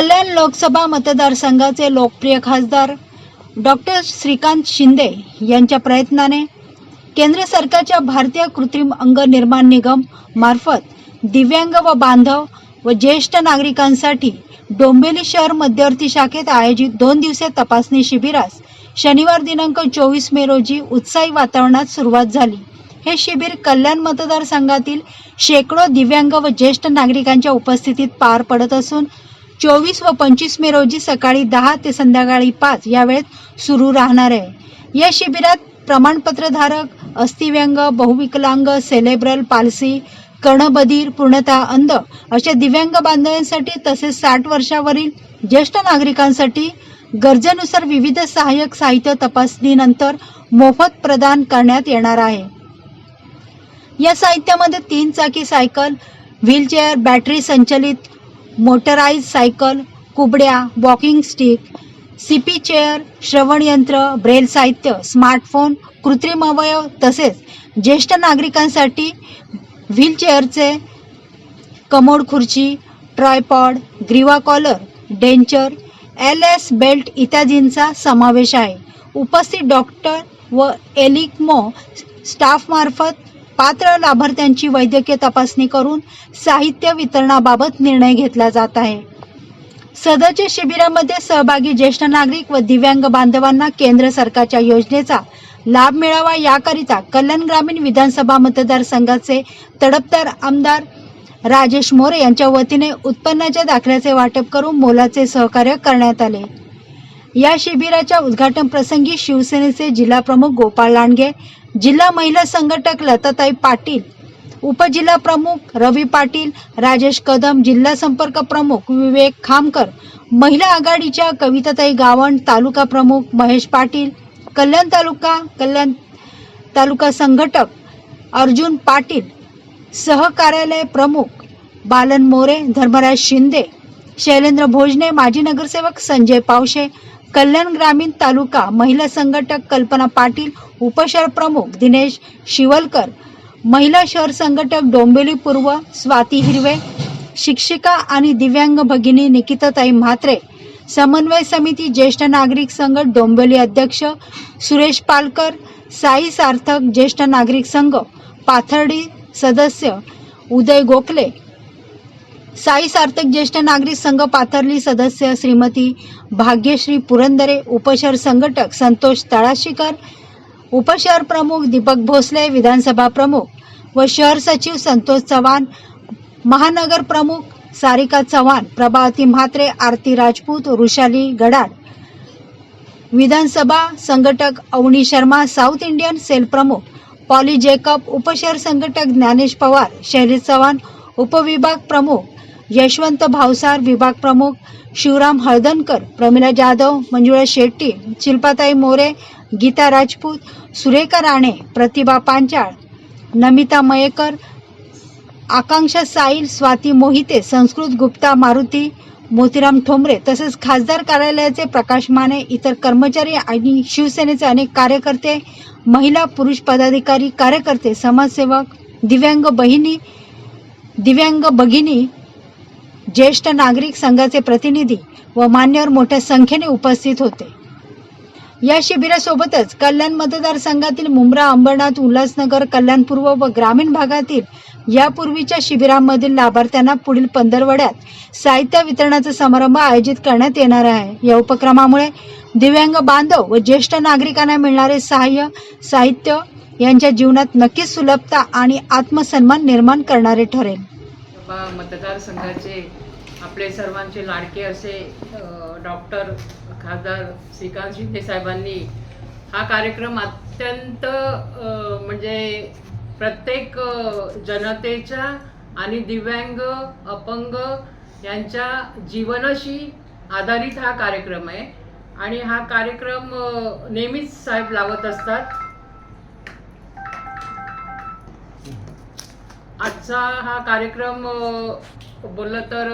कल्याण लोकसभा मतदारसंघाचे लोकप्रिय खासदार डॉक्टर श्रीकांत शिंदे यांच्या प्रयत्नाने केंद्र सरकारच्या भारतीय कृत्रिम अंग निर्माण निगम मार्फत दिव्यांग व बांधव व ज्येष्ठ नागरिकांसाठी डोंबिवली शहर मध्यवर्ती शाखेत आयोजित दोन दिवसीय तपासणी शिबिरास शनिवार दिनांक चोवीस मे रोजी उत्साही वातावरणात सुरुवात झाली. हे शिबिर कल्याण मतदारसंघातील शेकडो दिव्यांग व ज्येष्ठ नागरिकांच्या उपस्थितीत पार पडत असून चोवीस व पंचवीस मे रोजी सकाळी दहा ते संध्याकाळी पाच या वेळेत सुरू राहणार आहे. या शिबिरात प्रमाणपत्रधारक अस्थिव्यंग बहुविकलांग सेलेब्रल पालसी कर्णबधीर पूर्णतः अंध अशा दिव्यांग बांधवांसाठी तसेच साठ वर्षावरील ज्येष्ठ नागरिकांसाठी गरजेनुसार विविध सहाय्यक साहित्य तपासणीनंतर मोफत प्रदान करण्यात येणार आहे. या साहित्यामध्ये तीन चाकी सायकल व्हीलचेअर बॅटरी संचलित मोटराईज सायकल कुबड्या वॉकिंग स्टिक सीपी चेअर श्रवणयंत्र ब्रेल साहित्य स्मार्टफोन कृत्रिम अवयव तसेच ज्येष्ठ नागरिकांसाठी व्हीलचेअरचे कमोड खुर्ची ट्रायपॉड ग्रीवा collar denture L S belt इत्यादींचा समावेश आहे. उपस्थित डॉक्टर व एलिकमो स्टाफमार्फत पात्र लाभार्थ्यांची वैद्यकीय तपासणी करून साहित्य वितरणाबाबत निर्णय घेतला जात आहे. सदरच्या शिबिरामध्ये सहभागी ज्येष्ठ नागरिक व दिव्यांग बांधवांना केंद्र सरकारच्या योजनेचा लाभ मिळावा याकरिता कल्याण ग्रामीण विधानसभा मतदारसंघाचे तडपदार आमदार राजेश मोरे यांच्या वतीने उत्पन्नाच्या दाखल्याचे वाटप करून मोलाचे सहकार्य करण्यात आले. या शिबिराच्या उद्घाटन प्रसंगी शिवसेनेचे जिल्हाप्रमुख गोपाळ लांडगे जिल्हा महिला संघटक लताताई पाटील उपजिल्हा प्रमुख रवी पाटील राजेश कदम जिल्हा संपर्क प्रमुख विवेक खामकर महिला आघाडीच्या कविताताई गावण तालुका प्रमुख महेश पाटील कल्याण तालुका कल्याण तालुका संघटक अर्जुन पाटील सहकार्यालय प्रमुख बालन मोरे धर्मराज शिंदे शैलेंद्र भोजने माजी नगरसेवक संजय पावशे कल्याण ग्रामीण तालुका महिला संघटक कल्पना पाटील उपशहर प्रमुख दिनेश शिवलकर महिला शहर संघटक डोंबिवली पूर्व स्वाती हिरवे शिक्षिका आणि दिव्यांग भगिनी निकिताताई म्हात्रे समन्वय समिती ज्येष्ठ नागरिक संघ डोंबिवली अध्यक्ष सुरेश पालकर साई सार्थक ज्येष्ठ नागरिक संघ पाथर्डी सदस्य उदय गोखले साई सार्थक ज्येष्ठ नागरिक संघ पाथर्ली सदस्य श्रीमती भाग्यश्री पुरंदरे उपशहर संघटक संतोष तळाशीकर उपशहर प्रमुख दीपक भोसले विधानसभा प्रमुख व शहर सचिव संतोष चव्हाण महानगर प्रमुख सारिका चव्हाण प्रभावती म्हात्रे आरती राजपूत वृषाली गडाड विधानसभा संघटक Avani Sharma South Indian cell प्रमुख पॉली जेकब उपशहर संघटक ज्ञानेश पवार शैली चव्हाण उपविभाग प्रमुख यशवंत भावसार विभाग प्रमुख शिवराम हळदणकर प्रमिला जाधव मंजुळा शेट्टी शिल्पाताई मोरे गीता राजपूत सुरेखा राणे प्रतिभा पांचाळ नमिता मयेकर आकांक्षा साईल स्वाती मोहिते संस्कृत गुप्ता मारुती मोतीराम ठोंबरे तसेच खासदार कार्यालयाचे प्रकाश माने इतर कर्मचारी आणि शिवसेनेचे अनेक कार्यकर्ते महिला पुरुष पदाधिकारी कार्यकर्ते समाजसेवक दिव्यांग बहिणी दिव्यांग भगिनी ज्येष्ठ नागरिक संघाचे प्रतिनिधी व मान्यवर मोठ्या संख्येने उपस्थित होते. या शिबिरासोबतच कल्याण मतदारसंघातील मुंब्रा अंबरनाथ उल्हासनगर कल्याण पूर्व व ग्रामीण भागातील यापूर्वीच्या शिबिरांमधील लाभार्थ्यांना पुढील पंधरवड्यात साहित्य वितरणाचा समारंभ आयोजित करण्यात येणार आहे. या उपक्रमामुळे दिव्यांग बांधव व ज्येष्ठ नागरिकांना मिळणारे सहाय्य साहित्य यांच्या जीवनात नक्कीच सुलभता आणि आत्मसन्मान निर्माण करणारे ठरेल. मतदारसंघाचे आपले सर्वांचे लाडके असे डॉक्टर खासदार श्रीकांत शिंदे साहेबांनी हा कार्यक्रम अत्यंत म्हणजे प्रत्येक जनतेच्या आणि दिव्यांग अपंग यांच्या जीवनाशी आधारित हा कार्यक्रम आहे. आणि हा कार्यक्रम नेहमीच साहेब लावत असतात. आजचा हा कार्यक्रम बोललं तर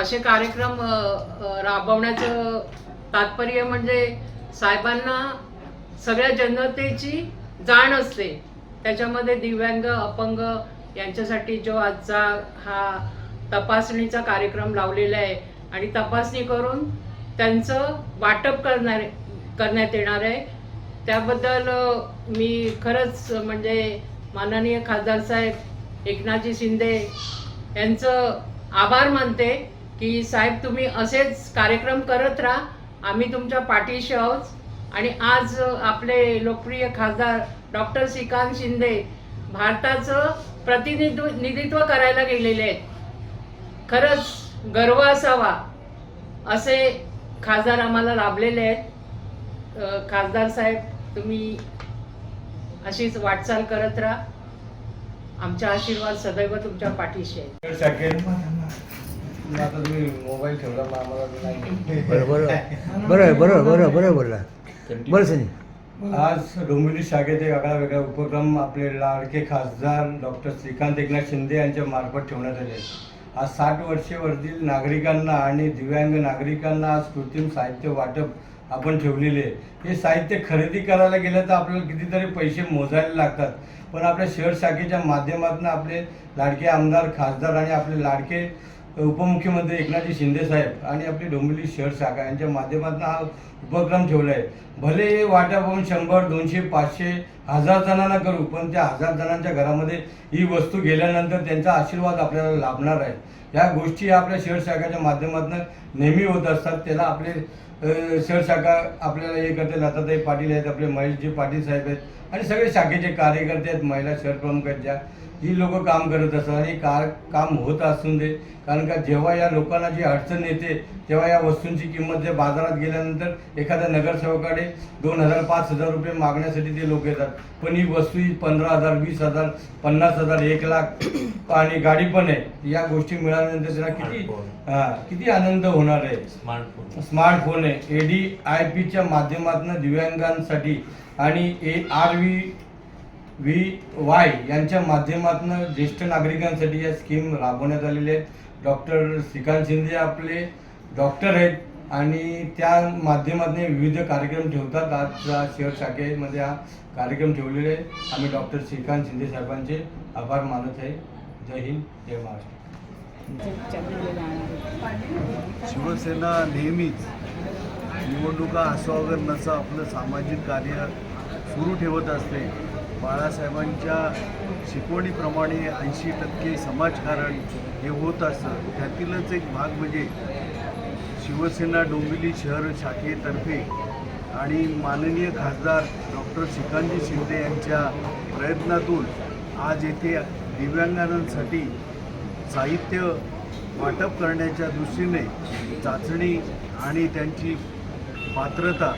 असे कार्यक्रम राबवण्याचं तात्पर्य म्हणजे साहेबांना सगळ्या जनतेची जाण असते. त्याच्यामध्ये दिव्यांग अपंग यांच्यासाठी जो आजचा हा तपासणीचा कार्यक्रम लावलेला आहे आणि तपासणी करून त्यांचं वाटप करणार करण्यात येणार आहे. त्याबद्दल मी खरंच म्हणजे माननीय खासदार साहेब एकनाथजी शिंदे यांचं आभार मानते की साहेब तुम्ही असेच कार्यक्रम करत राहा. आम्ही तुमच्या पाठीशी आहोत. आणि आज आपले लोकप्रिय खासदार डॉक्टर श्रीकांत शिंदे भारताचं प्रतिनिधित्व निधित्व करायला गेलेले आहेत. खरंच गर्व असावा असे खासदार आम्हाला लाभलेले आहेत. खासदार साहेब तुम्ही अशीच वाटचाल करत राहा. आमचा आशीर्वाद सदैव तुमच्या पाठीशी आहे शकेल आता तुम्ही मोबाईल ठेवला मग आम्हाला नाही. बरं बरं बरं आहे, बरं बरं बरं बोलला. बरं सनी. आज डोंबिवली शाखेत एक आगळा वेगळा उपक्रम आपले लाडके खासदार डॉक्टर श्रीकांत एकनाथ शिंदे यांच्या मार्फत ठेवण्यात आले. आज साठ वर्षेवरील नागरिकांना आणि दिव्यांग नागरिकांना आज कृत्रिम साहित्य वाटप आपण ठेवलेले आहे. हे साहित्य खरेदी करायला गेलं तर आपल्याला कितीतरी पैसे मोजायला लागतात. पण आपल्या शहर शाखेच्या माध्यमातून आपले लाडके आमदार खासदार आणि आपले लाडके उपमुख्यमंत्री एकनाथजी शिंदे साहेब आणि आपली डोंबिवली शहर शाखा यांच्या माध्यमातून हा उपक्रम ठेवला आहे. भले हे वाटप पाहून शंभर दोनशे पाचशे हजार जणांना करू पण त्या हजार जणांच्या घरामध्ये ही वस्तू गेल्यानंतर त्यांचा आशीर्वाद आपल्याला लाभणार आहे. या गोष्टी आपल्या शहर शाखाच्या माध्यमातून नेहमी होत असतात. त्याला आपले अ, शहर शाखा आपल्याला हे करते लताताई पाटील आहेत आपले महेशजी पाटील साहेब आहेत आणि सगळे शाखेचे कार्यकर्ते आहेत महिला शहर प्रमुख आहेत ज्या. ही लोक काम करत असतात आणि का काम होत असून दे कारण का जेव्हा या लोकांना जी अडचण येते तेव्हा या वस्तूंची किंमत जे बाजारात गेल्यानंतर एखाद्या नगरसेवकाकडे दोन हजार पाच हजार रुपये मागण्यासाठी ते लोक येतात. पण ही वस्तू ही पंधरा हजार वीस हजार पन्नास हजार एक लाख आणि गाडी पण आहे. या गोष्टी मिळाल्यानंतर त्यांना किती हा किती आनंद होणार आहे. स्मार्टफोन. स्मार्टफोन आहे ए डी आय पीच्या माध्यमातून दिव्यांगांसाठी आणि A R V V Y यांच्या माध्यमातून ज्येष्ठ नागरिकांसाठी या स्कीम राबवण्यात आलेल्या आहेत. डॉक्टर श्रीकांत शिंदे आपले डॉक्टर आहेत आणि त्या माध्यमातून विविध कार्यक्रम ठेवतात. आजच्या शहर शाखेमध्ये हा कार्यक्रम ठेवलेले आहे. आम्ही डॉक्टर श्रीकांत शिंदे साहेबांचे आभार मानत आहे. जय हिंद जय महाराष्ट्र. शिवसेना नेहमीच निवडणुका असो वगैरे नसो आपलं सामाजिक कार्य सुरू ठेवत असते. बाळासाहेबांच्या शिकवणीप्रमाणे ऐंशी टक्के समाजकारण हे होत असतं. त्यातीलच एक भाग म्हणजे शिवसेना डोंबिवली शहर शाखेतर्फे आणि माननीय खासदार डॉक्टर श्रीकांतजी शिंदे यांच्या प्रयत्नातून आज येथे दिव्यांगांसाठी साहित्य वाटप करण्याच्या दृष्टीने चाचणी आणि त्यांची पात्रता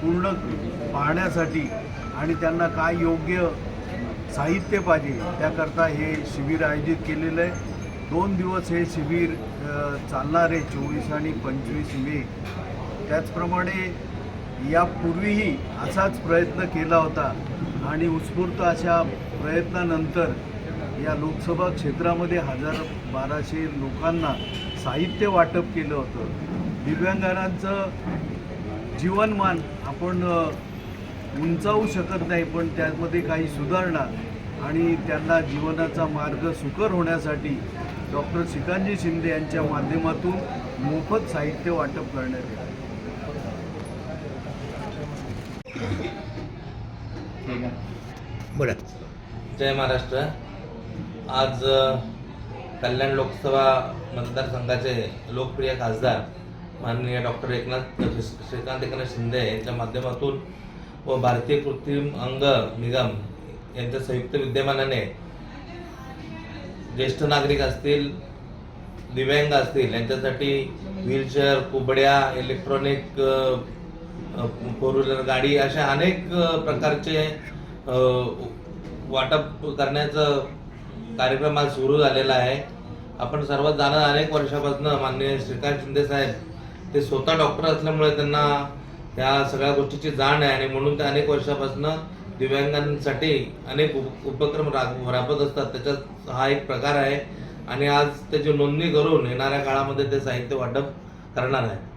पूर्ण पाहण्यासाठी आणि त्यांना काय योग्य साहित्य पाहिजे त्याकरता हे शिबिर आयोजित केलेलं आहे. दोन दिवस हे शिबिर चालणार आहे चोवीस आणि पंचवीस मे. त्याचप्रमाणे यापूर्वीही असाच प्रयत्न केला होता आणि उत्स्फूर्त अशा प्रयत्नानंतर या लोकसभा क्षेत्रामध्ये हजार बाराशे लोकांना साहित्य वाटप केलं होतं. दिव्यांगांचं जीवनमान आपण उंचावू शकत नाही पण त्यामध्ये काही सुधारणा आणि त्यांना जीवनाचा मार्ग सुकर होण्यासाठी डॉक्टर श्रीकांतजी शिंदे यांच्या माध्यमातून मोफत साहित्य वाटप करण्यात येतं बोला. जय महाराष्ट्र. आज कल्याण लोकसभा मतदारसंघाचे लोकप्रिय खासदार माननीय डॉक्टर एकनाथ श्रीकांत एकनाथ शिंदे यांच्या माध्यमातून व भारतीय कृत्रिम अंग निगम यांच्या संयुक्त विद्यमानाने ज्येष्ठ नागरिक असतील दिव्यांग असतील यांच्यासाठी व्हीलचेअर कुबड्या इलेक्ट्रॉनिक फोर व्हीलर गाडी अशा अनेक प्रकारचे वाटप करण्याचं कार्यक्रम आज सुरू झालेला आहे. आपण सर्व जाणं अनेक वर्षापासून माननीय श्रीकांत शिंदे साहेब ते स्वतः डॉक्टर असल्यामुळे त्यांना या सगळ्या गोष्टीची जाण आहे. आणि म्हणून ते अनेक वर्षापासून दिव्यांगांसाठी अनेक उप उपक्रम रा- राबवत असतात. त्याच्यात हा एक प्रकार आहे. आणि आज त्याची नोंदणी करून येणाऱ्या काळामध्ये ते साहित्य वाटप करणार आहे.